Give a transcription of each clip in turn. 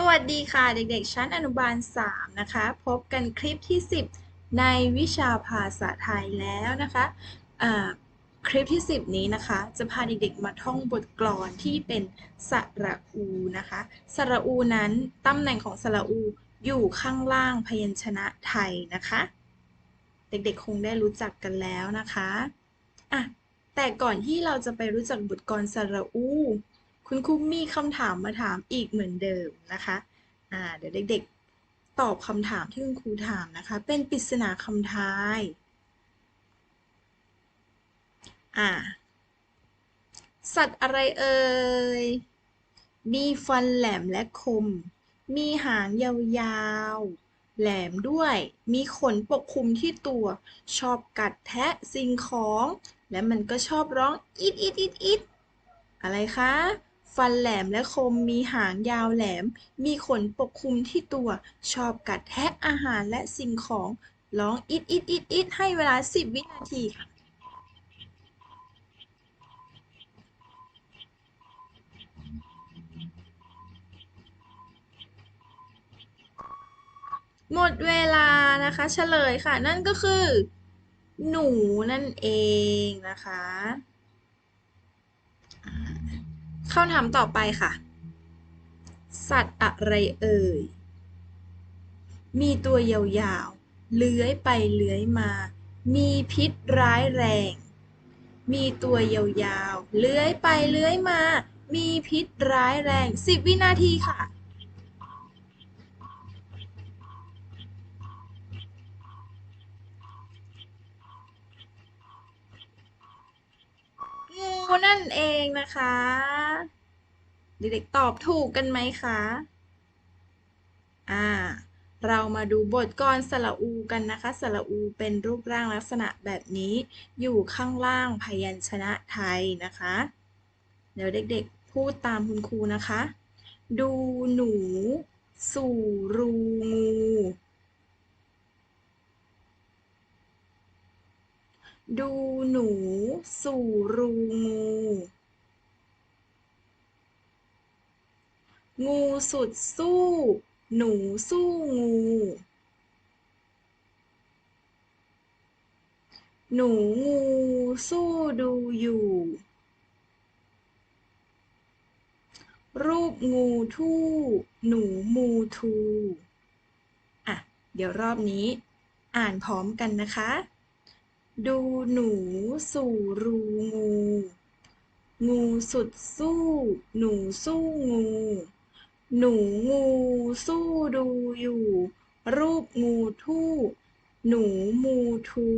สวัสดีค่ะเด็กๆ ชั้นอนุบาล 3 นะคะ พบกันคลิปที่ 10 ในวิชาภาษาไทยแล้วนะคะคลิปที่ 10 นี้นะคะ จะพาเด็กๆ มาท่องบทกลอนที่เป็นสระอูนะคะ สระอูนั้นตำแหน่งของสระอูอยู่ข้างล่างพยัญชนะไทยนะคะ เด็กๆ คงได้รู้จักกันแล้วนะคะอะแต่ก่อนที่เราจะไปรู้จักบทกลอนสระอู คุณครูมีคำถามมาถามอีกเหมือนเดิมนะคะอ่าเดี๋ยวเด็กๆ ตอบคำถามที่คุณครูถามนะคะ เป็นปริศนาคำทายอ่าสัตว์อะไรเอ่ย มีฟันแหลมและคม มีหางยาวๆ แหลมด้วย มีขนปกคลุมที่ตัว ชอบกัดแทะสิ่งของ และมันก็ชอบร้องอิดอิดอิดอิดอะไรคะ ฟันแหลมและคม มีหางยาวแหลม มีขนปกคลุมที่ตัว ชอบกัดแทะอาหารและสิ่งของ ร้องอิดอิดอิดอิดให้เวลา 10 วินาทีค่ะหมดเวลานะคะเฉลยค่ะ นั่นก็คือ หนูนั่นเองนะคะ คำถามต่อไปค่ะ สัตว์อะไรเอ่ย มีตัวยาวๆ เลื้อยไปเลื้อยมา มีพิษร้ายแรง มีตัวยาวๆ เลื้อยไปเลื้อยมา มีพิษร้ายแรง 10 วินาทีค่ะ งู นั่นเองนะคะ เด็กๆตอบถูกกันไหมคะ อ่า เรามาดูบทกลอนสระอูกันนะคะสระอูเป็นรูปร่างลักษณะแบบนี้ อยู่ข้างล่างพยัญชนะไทยนะคะ เดี๋ยวเด็กๆพูดตามคุณครูนะคะ ดูหนู สู่รูงู ดูหนูสู่รูงู งูสุดสู้ หนูสู้งู หนูงูสู้ดูอยู่ รูปงูทู่ หนูมูทู อะ เดี๋ยวรอบนี้ อ่านพร้อมกันนะคะ ดูหนูสู่รูงู งูสุดสู้ หนูสู้งู หนูงูสู้ดูอยู่ รูปงูทู่ หนูมูทู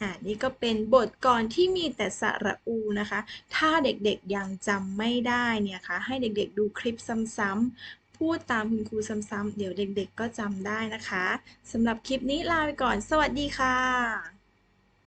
อ่านี่ก็เป็นบทกลอนที่มีแต่สระอูนะคะ ถ้าเด็กๆยังจำไม่ได้เนี่ยค่ะ ให้เด็กๆดูคลิปซ้ำๆ พูดตามคุณครูซ้ำๆ เดี๋ยวเด็กๆก็จำได้นะคะ สำหรับคลิปนี้ลาไปก่อน สวัสดีค่ะ